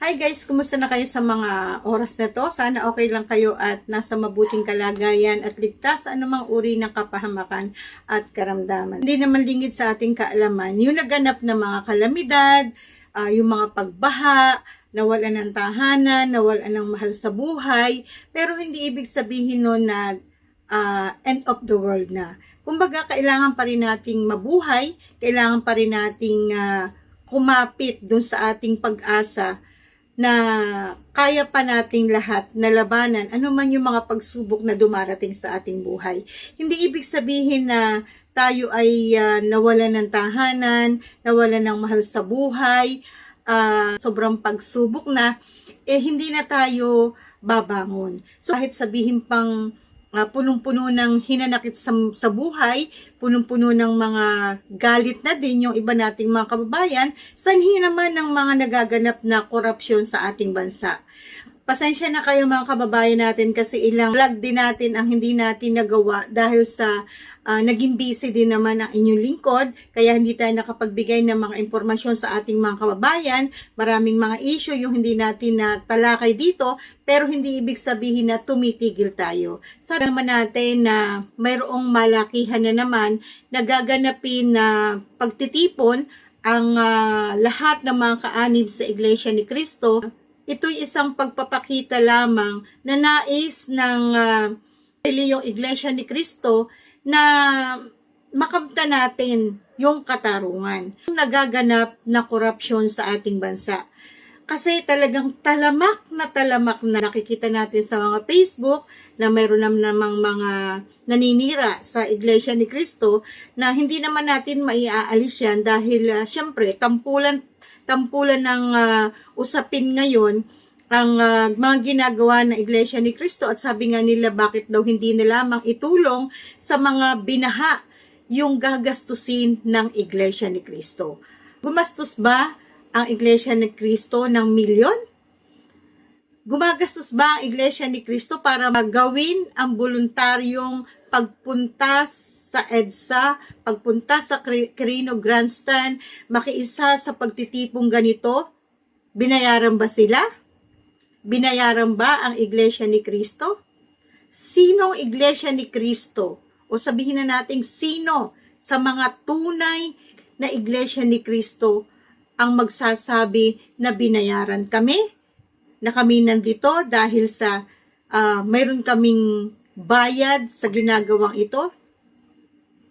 Hi guys, kumusta na kayo sa mga oras na to? Sana okay lang kayo at nasa mabuting kalagayan at ligtas sa anumang uri ng kapahamakan at karamdaman. Hindi naman lingid sa ating kaalaman yung naganap na mga kalamidad, ah, yung mga pagbaha, nawalan ng tahanan, nawalan ng mahal sa buhay, pero hindi ibig sabihin nun na ah, end of the world na. Kumbaga, kailangan pa rin nating mabuhay, kailangan pa rin nating ah, kumapit dun sa ating pag-asa na kaya pa nating lahat na labanan ano man yung mga pagsubok na dumarating sa ating buhay. Hindi ibig sabihin na tayo ay ah, nawalan ng tahanan, nawalan ng mahal sa buhay, ah, sobrang pagsubok na, eh hindi na tayo babangon. So kahit sabihin pang ah, punong-puno ng hinanakit sa, sa buhay, punong-puno ng mga galit na din yung iba nating mga kababayan, sanhi naman ng mga nagaganap na korupsyon sa ating bansa. Pasensya na kayo mga kababayan natin kasi ilang vlog din natin ang hindi natin nagawa dahil sa ah, naging busy din naman ang inyong lingkod kaya hindi tayo nakapagbigay ng mga impormasyon sa ating mga kababayan. Maraming mga issue yung hindi natin na talakay dito pero hindi ibig sabihin na tumitigil tayo. Sabi naman natin na mayroong malakihan na naman nagaganapin na pagtitipon ang ah, lahat ng mga kaanib sa Iglesia ni Cristo ito'y isang pagpapakita lamang na nais ng uh, reliyong Iglesia ni Cristo na makamta natin yung katarungan. Yung nagaganap na korupsyon sa ating bansa. Kasi talagang talamak na talamak na nakikita natin sa mga Facebook na mayroon naman namang mga naninira sa Iglesia ni Cristo na hindi naman natin maiaalis yan dahil uh, syempre tampulan tampulan ng uh, usapin ngayon ang uh, mga ginagawa ng Iglesia ni Cristo at sabi nga nila bakit daw hindi na lamang itulong sa mga binaha yung gagastusin ng Iglesia ni Cristo. Gumastos ba ang Iglesia ni Cristo ng milyon? Gumagastos ba ang Iglesia ni Cristo para magawin ang voluntaryong pagpunta sa EDSA, pagpunta sa Quirino Grandstand, makiisa sa pagtitipong ganito? Binayaran ba sila? Binayaran ba ang Iglesia ni Cristo? Sino ang Iglesia ni Cristo? O sabihin na natin, sino sa mga tunay na Iglesia ni Cristo ang magsasabi na binayaran kami? Na kami nandito dahil sa uh, mayroon kaming bayad sa ginagawang ito?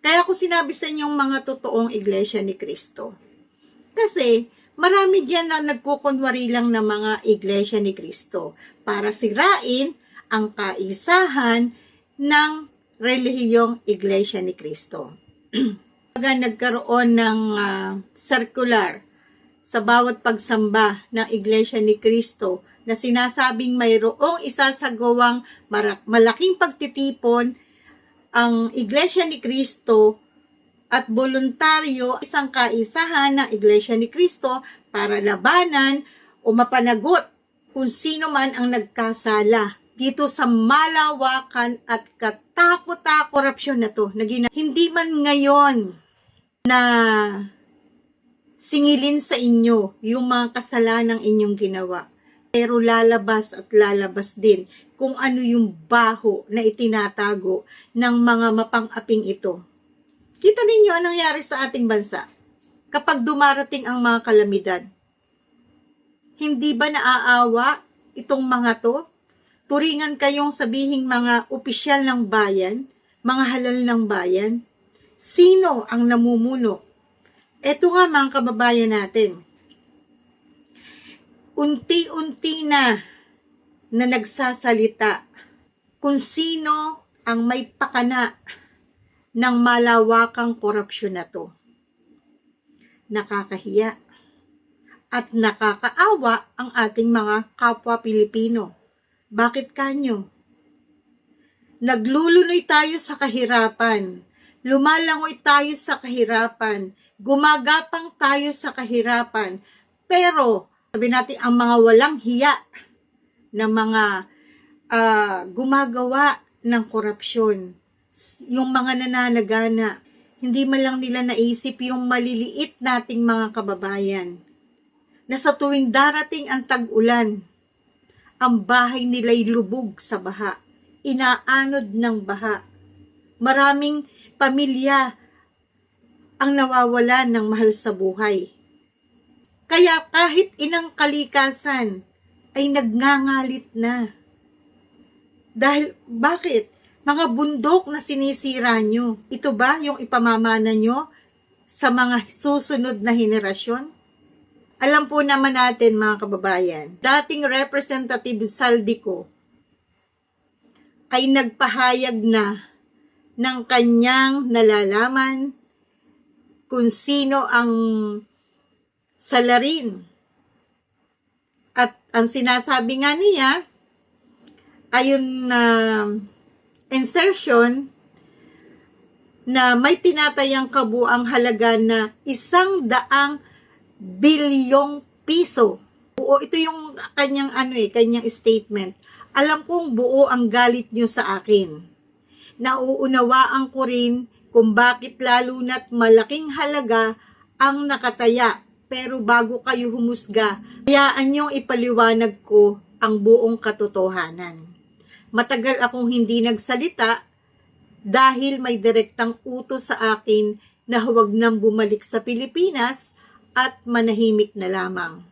Kaya ko sinabi sa inyong mga totoong Iglesia ni Cristo. Kasi, marami diyan na nagkukunwari lang ng mga iglesia ni Kristo para sirain ang kaisahan ng relihiyong iglesia ni Kristo. Pag nagkaroon ng uh, circular sa bawat pagsamba ng iglesia ni Kristo na sinasabing mayroong isasagawang malaking pagtitipon ang iglesia ni Kristo at voluntaryo isang kaisahan ng Iglesia ni Kristo para labanan o mapanagot kung sino man ang nagkasala dito sa malawakan at katakot-takot korupsyon na to. Naging, hindi man ngayon na singilin sa inyo yung mga kasalanang inyong ginawa. Pero lalabas at lalabas din kung ano yung baho na itinatago ng mga mapang-aping ito Kita ninyo anong nangyari sa ating bansa kapag dumarating ang mga kalamidad. Hindi ba naaawa itong mga to? Turingan kayong sabihing mga opisyal ng bayan, mga halal ng bayan. Sino ang namumuno? Ito nga mga kababayan natin. Unti-unti na na nagsasalita kung sino ang may pakana ng malawakang korupsyon na to. Nakakahiya at nakakaawa ang ating mga kapwa Pilipino. Bakit kanyo? Naglulunoy tayo sa kahirapan. Lumalangoy tayo sa kahirapan. Gumagapang tayo sa kahirapan. Pero, sabi natin, ang mga walang hiya na mga uh, gumagawa ng korupsyon yung mga nananagana. Hindi man lang nila naisip yung maliliit nating mga kababayan na sa tuwing darating ang tag-ulan, ang bahay nila'y lubog sa baha, inaanod ng baha. Maraming pamilya ang nawawalan ng mahal sa buhay. Kaya kahit inang kalikasan ay nagngangalit na. Dahil, bakit? Mga bundok na sinisira nyo. Ito ba yung ipamamana nyo sa mga susunod na henerasyon? Alam po naman natin mga kababayan, dating Representative Saldico ay nagpahayag na ng kanyang nalalaman kung sino ang salarin. At ang sinasabi nga niya, ayon na insertion na may tinatayang kabuang halaga na isang daang bilyong piso. Buo, ito yung kanyang ano eh, kanyang statement. Alam kong buo ang galit nyo sa akin. Nauunawaan ko rin kung bakit lalo na't malaking halaga ang nakataya. Pero bago kayo humusga, hayaan niyong ipaliwanag ko ang buong katotohanan. Matagal akong hindi nagsalita dahil may direktang utos sa akin na huwag nang bumalik sa Pilipinas at manahimik na lamang.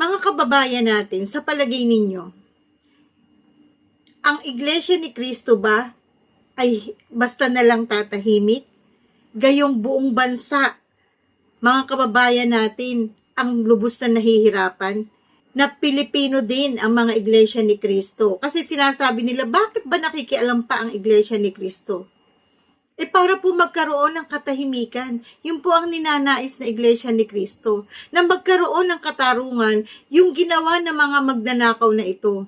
Mga kababayan natin, sa palagay ninyo, ang Iglesia ni Kristo ba ay basta na lang tatahimik? Gayong buong bansa, mga kababayan natin, ang lubos na nahihirapan, na Pilipino din ang mga iglesia ni Kristo. Kasi sinasabi nila, bakit ba nakikialam pa ang iglesia ni Kristo? Eh para po magkaroon ng katahimikan. Yun po ang ninanais na iglesia ni Kristo. Na magkaroon ng katarungan yung ginawa ng mga magnanakaw na ito.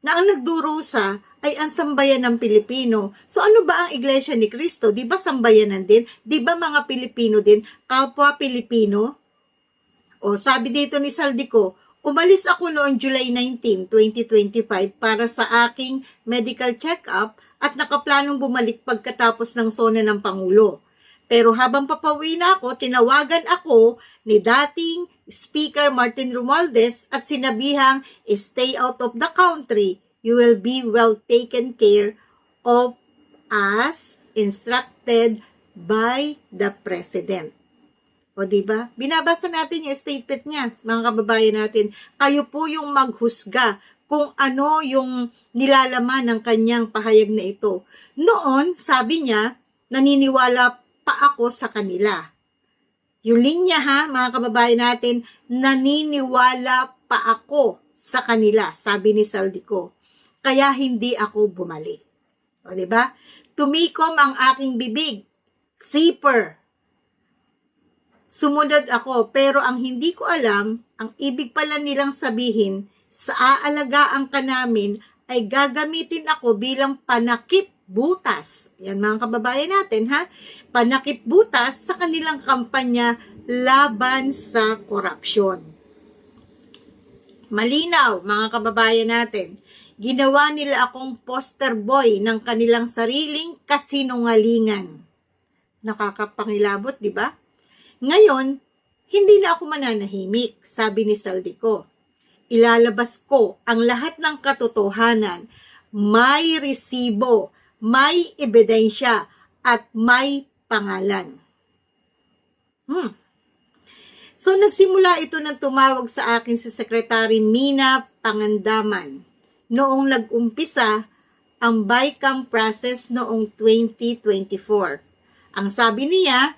Na ang nagdurusa ay ang sambayan ng Pilipino. So ano ba ang iglesia ni Kristo? Di ba sambayanan din? Di ba mga Pilipino din? Kapwa Pilipino? O sabi dito ni Saldico, umalis ako noong July 19, 2025 para sa aking medical check-up at nakaplanong bumalik pagkatapos ng sona ng Pangulo. Pero habang papauwi na ako, tinawagan ako ni dating Speaker Martin Romualdez at sinabihang, stay out of the country. You will be well taken care of as instructed by the President. O di ba? Binabasa natin yung statement niya, mga kababayan natin. Kayo po yung maghusga kung ano yung nilalaman ng kanyang pahayag na ito. Noon, sabi niya, naniniwala pa ako sa kanila. Yung linya ha, mga kababayan natin, naniniwala pa ako sa kanila, sabi ni Saldico. Kaya hindi ako bumalik. O, di ba? Tumikom ang aking bibig. Zipper. Sumunod ako, pero ang hindi ko alam, ang ibig pala nilang sabihin, sa aalagaan ka namin ay gagamitin ako bilang panakip butas. Yan mga kababayan natin ha. Panakip butas sa kanilang kampanya laban sa korupsyon. Malinaw mga kababayan natin. Ginawa nila akong poster boy ng kanilang sariling kasinungalingan. Nakakapangilabot, di ba? Ngayon, hindi na ako mananahimik, sabi ni Saldico ilalabas ko ang lahat ng katotohanan, may resibo, may ebidensya, at may pangalan. Hmm. So, nagsimula ito ng tumawag sa akin si Secretary Mina Pangandaman noong nag-umpisa ang BICAM process noong 2024. Ang sabi niya,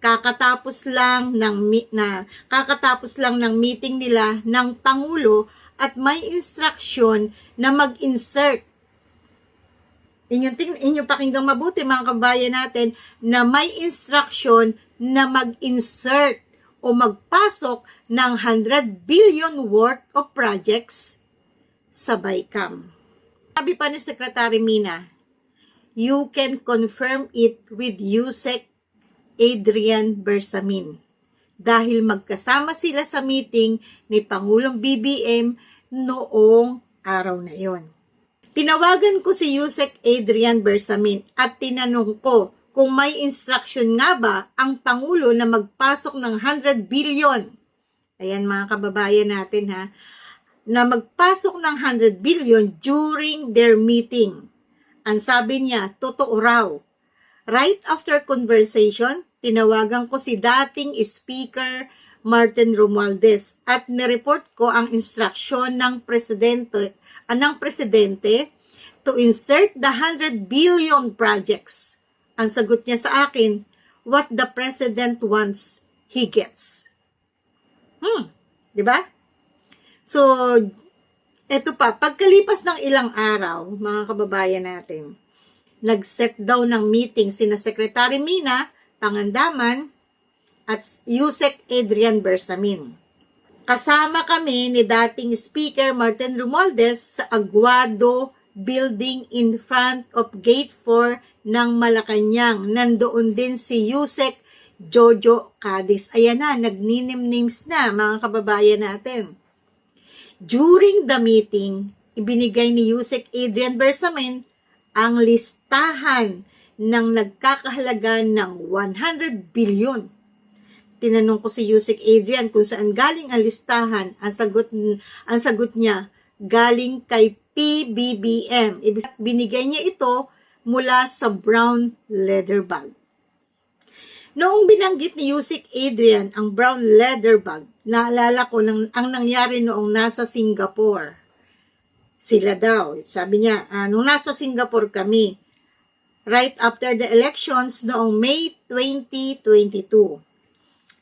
kakatapos lang ng na kakatapos lang ng meeting nila ng pangulo at may instruction na mag-insert Inyong, ting, inyong pakinggang mabuti mga kabayan natin na may instruction na mag-insert o magpasok ng 100 billion worth of projects sa BICAM. Sabi pa ni Secretary Mina, you can confirm it with USEC Adrian Bersamin dahil magkasama sila sa meeting ni Pangulong BBM noong araw na yon. Tinawagan ko si Yusek Adrian Bersamin at tinanong ko kung may instruction nga ba ang Pangulo na magpasok ng 100 billion ayan mga kababayan natin ha, na magpasok ng 100 billion during their meeting. Ang sabi niya, totoo raw. Right after conversation, tinawagan ko si dating Speaker Martin Romualdez at nireport ko ang instruksyon ng presidente, ng presidente to insert the 100 billion projects. Ang sagot niya sa akin, what the president wants, he gets. Hmm, di ba? So, eto pa, pagkalipas ng ilang araw, mga kababayan natin, nag-set daw ng meeting sina Secretary Mina, Pangandaman, at Yusek Adrian Bersamin. Kasama kami ni dating Speaker Martin Romualdez sa Aguado Building in front of Gate 4 ng Malacanang. Nandoon din si Yusek Jojo Cadiz. Ayan na, nagninim names na mga kababayan natin. During the meeting, ibinigay ni Yusek Adrian Bersamin ang listahan ng nagkakahalaga ng 100 billion tinanong ko si Yusik Adrian kung saan galing ang listahan. Ang sagot, ang sagot niya, galing kay PBBM. Ibig binigay niya ito mula sa brown leather bag. Noong binanggit ni Yusik Adrian ang brown leather bag, naalala ko ng, ang nangyari noong nasa Singapore. Sila daw, sabi niya, ah, nung nasa Singapore kami, right after the elections noong May 2022.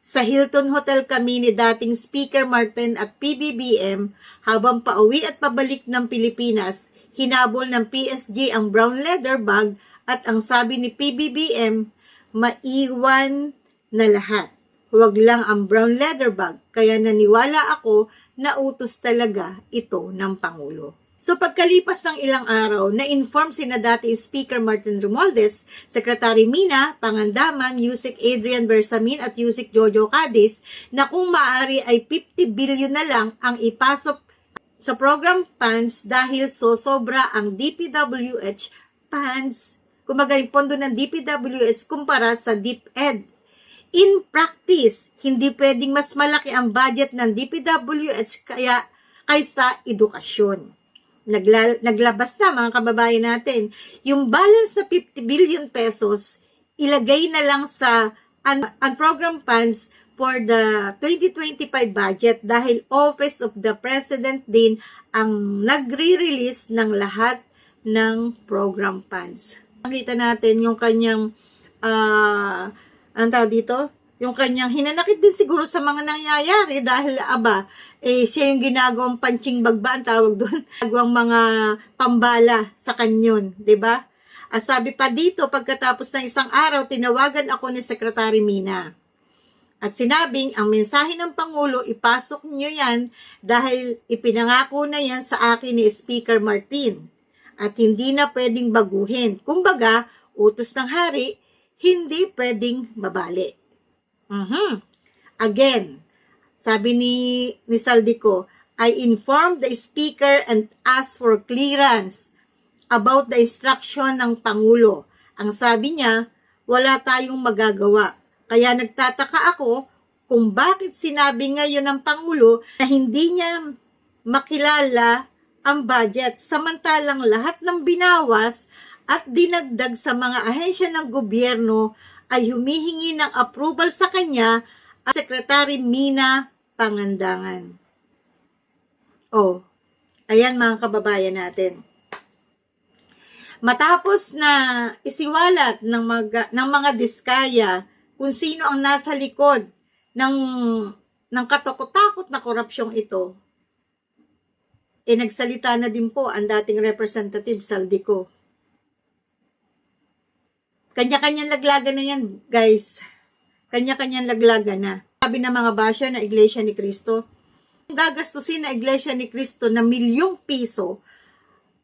Sa Hilton Hotel kami ni dating Speaker Martin at PBBM habang pauwi at pabalik ng Pilipinas, hinabol ng PSG ang brown leather bag at ang sabi ni PBBM, maiwan na lahat. Huwag lang ang brown leather bag, kaya naniwala ako na utos talaga ito ng Pangulo. So pagkalipas ng ilang araw, na-inform si na dati Speaker Martin Romualdez, Secretary Mina, Pangandaman, Yusik Adrian Bersamin at Yusik Jojo Cadiz na kung maaari ay 50 billion na lang ang ipasok sa program funds dahil so sobra ang DPWH funds, kumaga yung pondo ng DPWH kumpara sa DepEd. In practice, hindi pwedeng mas malaki ang budget ng DPWH kaya kaysa edukasyon nagla, naglabas na mga kababayan natin, yung balance na 50 billion pesos, ilagay na lang sa un, unprogram funds for the 2025 budget dahil Office of the President din ang nagre-release ng lahat ng program funds. Nakita natin yung kanyang uh, ang tawag dito? Yung kanyang hinanakit din siguro sa mga nangyayari dahil aba, eh siya yung ginagawang punching bag ba ang tawag doon? Ginagawang mga pambala sa kanyon, 'di ba? As sabi pa dito, pagkatapos ng isang araw, tinawagan ako ni Secretary Mina. At sinabing, ang mensahe ng Pangulo, ipasok niyo yan dahil ipinangako na yan sa akin ni Speaker Martin. At hindi na pwedeng baguhin. Kumbaga, utos ng hari, hindi pwedeng mabali. Mm-hmm. Again, sabi ni, ni Saldico, I informed the speaker and asked for clearance about the instruction ng Pangulo. Ang sabi niya, wala tayong magagawa. Kaya nagtataka ako kung bakit sinabi ngayon ng Pangulo na hindi niya makilala ang budget samantalang lahat ng binawas at dinagdag sa mga ahensya ng gobyerno ay humihingi ng approval sa kanya ang Secretary Mina Pangandangan. Oh, ayan mga kababayan natin. Matapos na isiwalat ng mga, ng mga diskaya kung sino ang nasa likod ng, ng katakot-takot na korupsyong ito, eh nagsalita na din po ang dating representative Saldico kanya-kanyang laglagan na yan, guys. Kanya-kanyang laglagan na. Sabi ng mga basya na Iglesia ni Cristo, gagastusin na Iglesia ni Cristo na milyong piso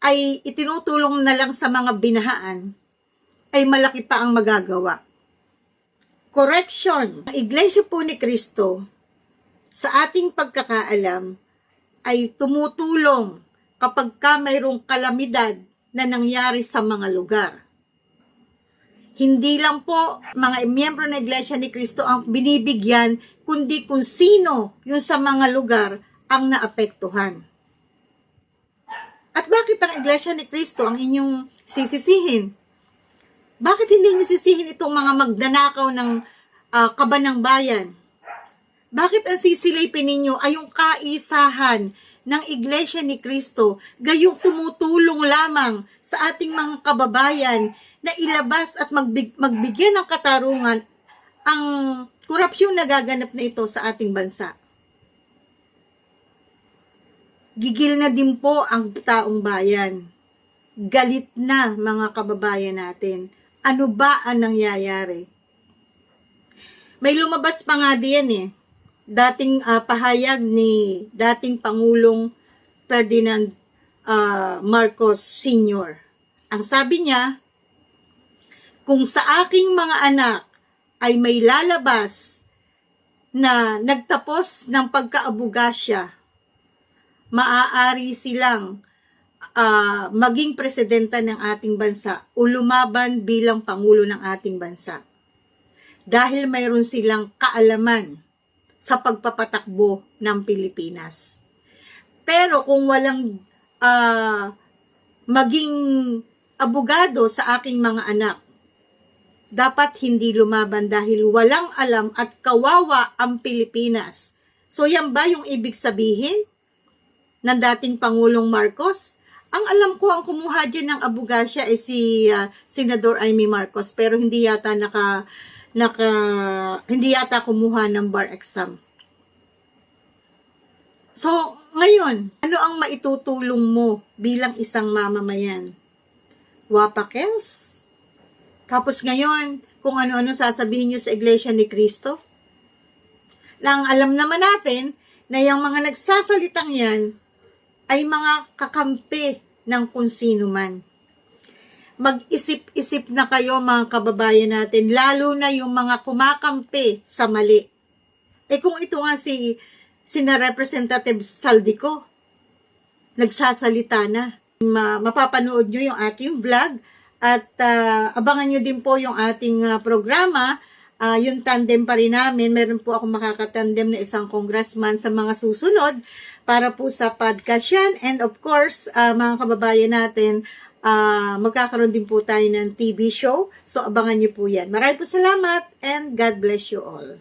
ay itinutulong na lang sa mga binahaan, ay malaki pa ang magagawa. Correction, ang Iglesia po ni Cristo, sa ating pagkakaalam, ay tumutulong kapag ka mayroong kalamidad na nangyari sa mga lugar hindi lang po mga miyembro ng Iglesia ni Cristo ang binibigyan kundi kung sino yung sa mga lugar ang naapektuhan. At bakit ang Iglesia ni Cristo ang inyong sisisihin? Bakit hindi nyo sisihin itong mga magdanakaw ng ah, kaba ng bayan? Bakit ang sisilipin ninyo ay yung kaisahan ng Iglesia ni Cristo, gayong tumutulong lamang sa ating mga kababayan na ilabas at magbig- magbigyan ng katarungan ang korupsyon na gaganap na ito sa ating bansa. Gigil na din po ang taong bayan. Galit na mga kababayan natin. Ano ba ang nangyayari? May lumabas pa nga diyan eh. Dating ah, pahayag ni dating Pangulong Ferdinand ah, Marcos Sr. Ang sabi niya, kung sa aking mga anak ay may lalabas na nagtapos ng pagkaabugasya, maaari silang ah, maging presidenta ng ating bansa o lumaban bilang pangulo ng ating bansa. Dahil mayroon silang kaalaman sa pagpapatakbo ng Pilipinas. Pero kung walang ah, maging abogado sa aking mga anak, dapat hindi lumaban dahil walang alam at kawawa ang Pilipinas. So yan ba yung ibig sabihin ng dating Pangulong Marcos? Ang alam ko, ang kumuha dyan ng abogasya ay si ah, Senador Amy Marcos pero hindi yata naka, naka hindi yata kumuha ng bar exam. So, ngayon, ano ang maitutulong mo bilang isang mamamayan? Wapakels? Tapos ngayon, kung ano-ano sasabihin nyo sa Iglesia ni Cristo? Lang alam naman natin na yung mga nagsasalitang yan ay mga kakampi ng kung sino man. Mag-isip-isip na kayo mga kababayan natin, lalo na yung mga kumakampi sa mali. Eh kung ito nga si sina Representative Saldico, nagsasalita na. Ma- mapapanood nyo yung ating vlog at ah, abangan nyo din po yung ating ah, programa. Ah, yung tandem pa rin namin. Meron po ako makakatandem na isang congressman sa mga susunod para po sa podcast yan. And of course, ah, mga kababayan natin, ah, magkakaroon din po tayo ng TV show. So abangan nyo po yan. Maraming po salamat and God bless you all.